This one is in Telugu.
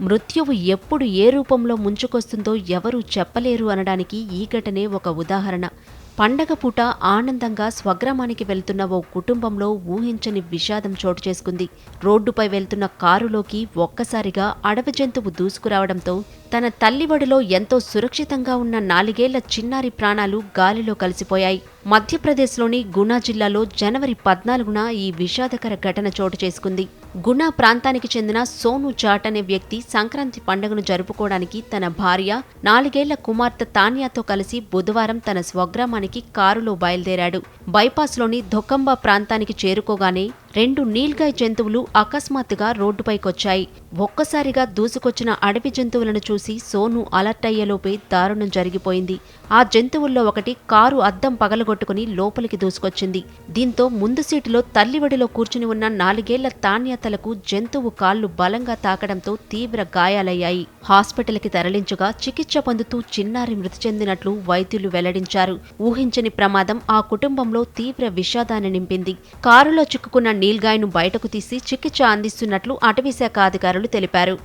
మృత్యువు ఎప్పుడు ఏ రూపంలో ముంచుకొస్తుందో ఎవరూ చెప్పలేరు అనడానికి ఈ ఘటనే ఒక ఉదాహరణ. పండగ పూట ఆనందంగా స్వగ్రామానికి వెళ్తున్న ఓ కుటుంబంలో ఊహించని విషాదం చోటు చేసుకుంది. రోడ్డుపై వెళ్తున్న కారులోకి ఒక్కసారిగా అడవి జంతువు దూసుకురావడంతో తన తల్లివడిలో ఎంతో సురక్షితంగా ఉన్న నాలుగేళ్ళ చిన్నారి ప్రాణాలు గాలిలో కలిసిపోయాయి. మధ్యప్రదేశ్లోని గుణా జిల్లాలో జనవరి పద్నాలుగున ఈ విషాదకర ఘటన చోటు చేసుకుంది. గుణా ప్రాంతానికి చెందిన సోను చాట్ అనే వ్యక్తి సంక్రాంతి పండుగను జరుపుకోవడానికి తన భార్య నాలుగేళ్ళ కుమార్తె తాన్యాతో కలిసి బుధవారం తన స్వగ్రామానికి కారులో బయలుదేరాడు. బైపాస్లోని ధొకంబా ప్రాంతానికి చేరుకోగానే రెండు నీల్గాయ్ జంతువులు అకస్మాత్తుగా రోడ్డుపైకొచ్చాయి. ఒక్కసారిగా దూసుకొచ్చిన అడవి జంతువులను చూసి సోను అలర్ట్ అయ్యేలోపే దారుణం జరిగిపోయింది. ఆ జంతువుల్లో ఒకటి కారు అద్దం పగలగొట్టుకుని లోపలికి దూసుకొచ్చింది. దీంతో ముందు సీటులో తల్లివడిలో కూర్చుని ఉన్న నాలుగేళ్ళ తాన్యతలకు జంతువు కాళ్ళు బలంగా తాకడంతో తీవ్ర గాయాలయ్యాయి. హాస్పిటల్కి తరలించగా చికిత్స పొందుతూ చిన్నారి మృతి చెందినట్లు వైద్యులు వెల్లడించారు. ఊహించని ప్రమాదం ఆ కుటుంబంలో తీవ్ర విషాదాన్ని నింపింది. కారులో చిక్కుకున్న నీల్గాయ్ను బయటకు తీసి చికిత్స అందిస్తున్నట్లు అటవీశాఖ అధికారులు తెలిపారు.